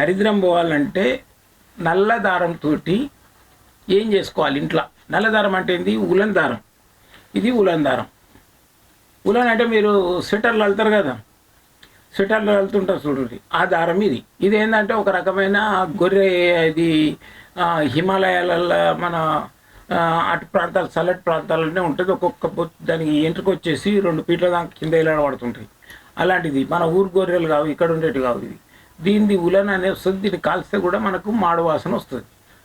దరిద్రం పోవాలంటే నల్ల దారంతో ఏం చేసుకోవాలి ఇంట్లో? నల్ల దారం అంటే ఏంది? ఉలన్ దారం. ఇది ఉలన్ దారం. ఉలన్ అంటే మీరు స్వెటర్లు వెళ్తారు కదా? స్వెటర్లు వెళ్తుంటారు చూడండి. ఆ దారం ఇది. ఇది ఏంటంటే ఒక రకమైన గొర్రె ఇది హిమాలయాలలో మన అటు ప్రాంతాలు చల్లటి ప్రాంతాలనే ఉంటుంది. ఒక్కొక్క దానికి ఎంట్రుకు వచ్చేసి రెండు పీట్ల దాకా కింద ఇలా పడుతుంటాయి. అలాంటిది మన ఊరు గొర్రెలు కావు ఇక్కడ ఉండేవి కావు ఇది. దీనిది ఉలన్ అనే వస్తుంది దీన్ని కాల్స్తే కూడా మనకు మాడు వాసన వస్తుంది.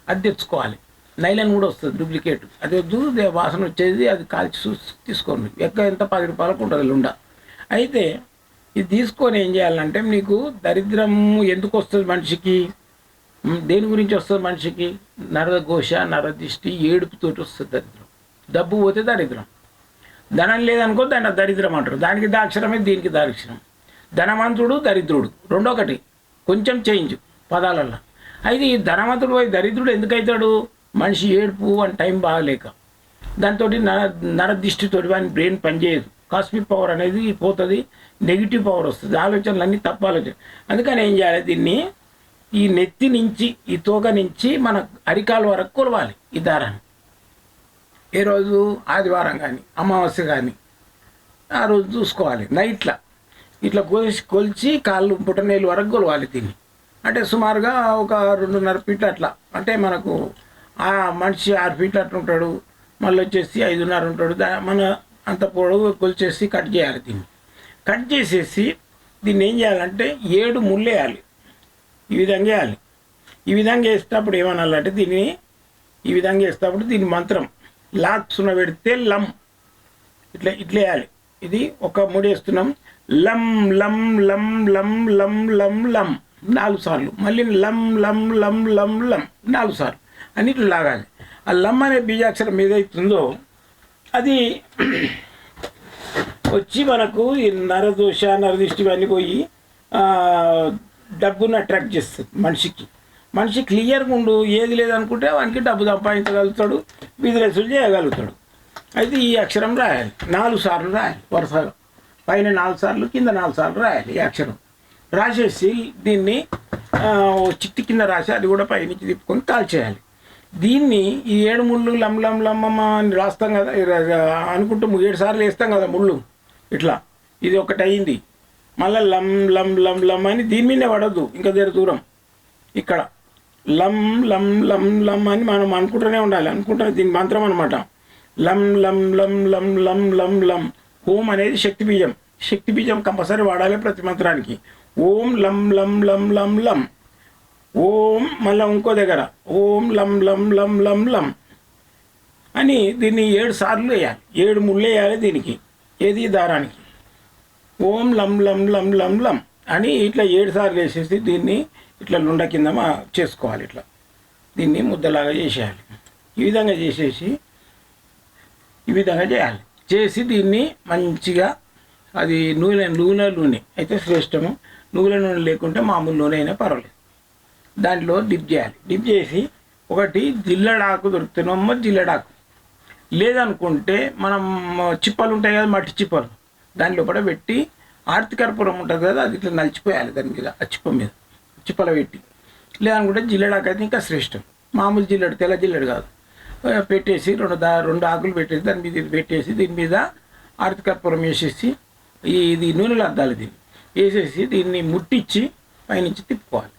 అది తెచ్చుకోవాలి. నైలన్ కూడా వస్తుంది డూప్లికేట్. అది వద్దు వాసన వచ్చేది అది కాల్చి చూసి తీసుకోండి. ఎక్క ఎంత పది రూపాయలకు ఉంటుంది లుండ. అయితే ఇది తీసుకొని ఏం చేయాలంటే మీకు దరిద్రం ఎందుకు వస్తుంది మనిషికి? దేని గురించి వస్తుంది మనిషికి? నరఘోష నరదిష్టి ఏడుపుతోటి వస్తుంది దరిద్రం. డబ్బు పోతే దరిద్రం. ధనం లేదనుకో దాన్ని దరిద్రం అంటారు. దానికి దాక్షరమే దీనికి దాక్షరం ధనవంతుడు దరిద్రుడు. రెండొకటి కొంచెం చేంజ్ పదాలల్లో అయితే ఈ ధనవంతుడు పోయి దరిద్రుడు ఎందుకు మనిషి ఏడుపు అని టైం బాగలేక. దాంతో నర నరదిష్టితో వాని బ్రెయిన్ పనిచేయదు. కాస్మిక్ పవర్ అనేది పోతుంది నెగిటివ్ పవర్ వస్తుంది. ఆలోచనలు అన్నీ తప్ప ఆలోచన. అందుకని ఏం చేయాలి దీన్ని? ఈ నెత్తి నుంచి ఈ తోక నుంచి మన అరికాల వరకు కొలవాలి ఈ దారాన్ని. ఏ రోజు? ఆదివారం కానీ అమావాస్య కానీ ఆ రోజు చూసుకోవాలి. నైట్లా ఇట్లా కోసి కొలిచి కాళ్ళు పుట్టనేలు వరకు కొలవాలి దీన్ని. అంటే సుమారుగా ఒక రెండున్నర ఫీట్లు అట్లా. అంటే మనకు ఆ మనిషి ఆరు ఫీట్లు అట్లా ఉంటాడు. మళ్ళీ వచ్చేసి ఐదున్నర ఉంటాడు. దా మన అంత పొడవు కొలిచేసి కట్ చేయాలి దీన్ని. కట్ చేసేసి దీన్ని ఏం చేయాలంటే ఏడు ముళ్ళేయాలి ఈ విధంగా వేయాలి. ఈ విధంగా వేసేటప్పుడు ఏమనాలంటే దీన్ని ఈ విధంగా వేసేటప్పుడు దీని మంత్రం. లాక్ పెడితే లం. ఇట్లా ఇట్లా వేయాలి. ఇది ఒక ముడి వేస్తున్నాం. లం లం లం లం లం లం లం. నాలుగు సార్లు. మళ్ళీ లం లం లం లం లం. నాలుగు సార్లు. అని ఇట్లా లాగాలి. ఆ లం అనే బీజాక్షరం ఏదైతుందో అది వచ్చి మనకు ఈ నరదోష నరదిష్టి ఇవన్నీ పోయి డబ్బును అట్రాక్ట్ చేస్తుంది మనిషికి. మనిషి క్లియర్గా ఉండు ఏది లేదనుకుంటే వానికి డబ్బు సంపాదించగలుగుతాడు బిజినెస్లు చేయగలుగుతాడు. అయితే ఈ అక్షరం రాయాలి. నాలుగు సార్లు రాయాలి వరుసగా. పైన నాలుగు సార్లు కింద నాలుగు సార్లు రాయాలి ఈ అక్షరం. రాసేసి దీన్ని చిట్టి కింద రాసి అది కూడా పైనుంచి తిప్పుకొని కాల్చేయాలి. దీన్ని ఈ ఏడు ముళ్ళు లం లం లమ్మమ్మ అని రాస్తాం కదా అనుకుంటూ ఏడు సార్లు వేస్తాం కదా ముళ్ళు. ఇట్లా. ఇది ఒకటి అయింది. మళ్ళీ లం లం లం లం అని దీని మీదనే పడద్దు ఇంకా దగ్గర దూరం. ఇక్కడ. లం లం లం లం అని మనం అనుకుంటూనే ఉండాలి. అనుకుంటే దీని మంత్రం అనమాట లం లం లం లం లం లం లం ఓం అనేది శక్తి బీజం శక్తి బీజం కంపల్సరీ వాడాలి ప్రతి మంత్రానికి ఓం లం లం లం లం లం ఓం మళ్ళీ ఇంకో దగ్గర ఓం లం లం లం లం లం అని దీన్ని ఏడు సార్లు వేయాలి ఏడు ముళ్ళు వేయాలి దీనికి ఏది దారానికి ఓం లం లం లం లం లం అని ఇట్లా ఏడు సార్లు వేసేసి దీన్ని ఇట్లా లుండ కింద మా- చేసుకోవాలి ఇట్లా దీన్ని ముద్దలాగా చేసేయాలి ఈ విధంగా చేసేసి ఈ విధంగా చేయాలి. చేసి దీన్ని మంచిగా అది నూనె నూనె నూనె అయితే శ్రేష్టము. నూనె నూనె లేకుంటే మామూలు నూనె అయినా పర్వాలేదు. దాంట్లో డిప్ చేయాలి. డిప్ చేసి ఒకటి జిల్లడాకు దొరుకుతున్నామో జిల్లడాకు. లేదనుకుంటే మనం చిప్పలు ఉంటాయి కదా మట్టి చిప్పలు. దాని లోపల పెట్టి ఆర్తికర్పూరం ఉంటుంది కదా అది ఇట్లా నలిచిపోయాలి దాని మీద ఆ చిప్ప మీద. చిప్పల పెట్టి. లేదనుకుంటే జిల్లడాకు అయితే ఇంకా శ్రేష్టం. మామూలు జిల్లడు తెల్ల జిల్లడు కాదు. పెట్టేసి రెండు దా రెండు ఆకులు పెట్టేసి దాని మీద ఇది పెట్టేసి దీని మీద ఆర్తికర్పూరం వేసేసి ఇది నూనెలు అద్దాలి దీన్ని. వేసేసి దీన్ని ముట్టించి పైనుంచి తిప్పుకోవాలి.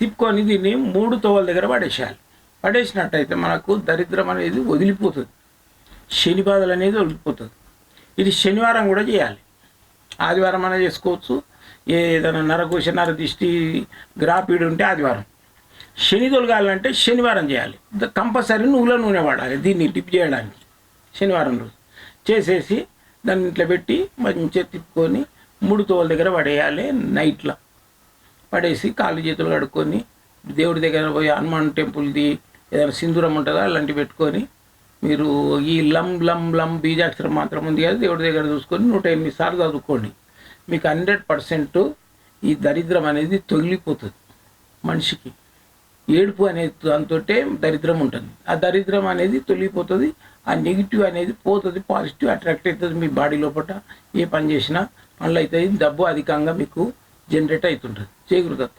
తిప్పుకొని దీన్ని మూడు తోవల దగ్గర పడేసేయాలి. పడేసినట్టయితే మనకు దరిద్రం అనేది వదిలిపోతుంది. శని బాధలు అనేది వదిలిపోతుంది. ఇది శనివారం కూడా చేయాలి. ఆదివారం అనేది చేసుకోవచ్చు. ఏదైనా నరకోశ నర దిష్టి గ్రాపీడు ఉంటే ఆదివారం. శని తొలగాలంటే శనివారం చేయాలి. ద- కంపల్సరీ నువ్వుల నూనె వాడాలి దీన్ని డిప్ చేయడానికి. శనివారం రోజు. చేసేసి దాన్ని ఇట్లా పెట్టి మంచిగా తిప్పుకొని మూడు తోవల దగ్గర పడేయాలి నైట్లో. పడేసి కాళ్ళు చేతులు కడుక్కొని దేవుడి దగ్గర పోయి హనుమాన్ టెంపుల్ది ఏదైనా సింధూరం ఉంటుందా అలాంటివి పెట్టుకొని మీరు ఈ లం లం లం బీజాక్షరం మాత్రం ఉంది కదా దేవుడి దగ్గర చూసుకొని నూట ఎనిమిది సార్లు చదువుకోండి. మీకు హండ్రెడ్ పర్సెంట్ ఈ దరిద్రం అనేది తొగిలిపోతుంది మనిషికి. ఏడుపు అనేది దాంతో దరిద్రం ఉంటుంది. ఆ దరిద్రం అనేది తొలిగిపోతుంది ఆ నెగిటివ్ అనేది పోతుంది పాజిటివ్ అట్రాక్ట్ అవుతుంది మీ బాడీ లోపల ఏ పని చేసినా మళ్ళీ అవుతుంది డబ్బు అధికంగా మీకు జనరేట్ అవుతుంటుంది. చేకూరుదత్త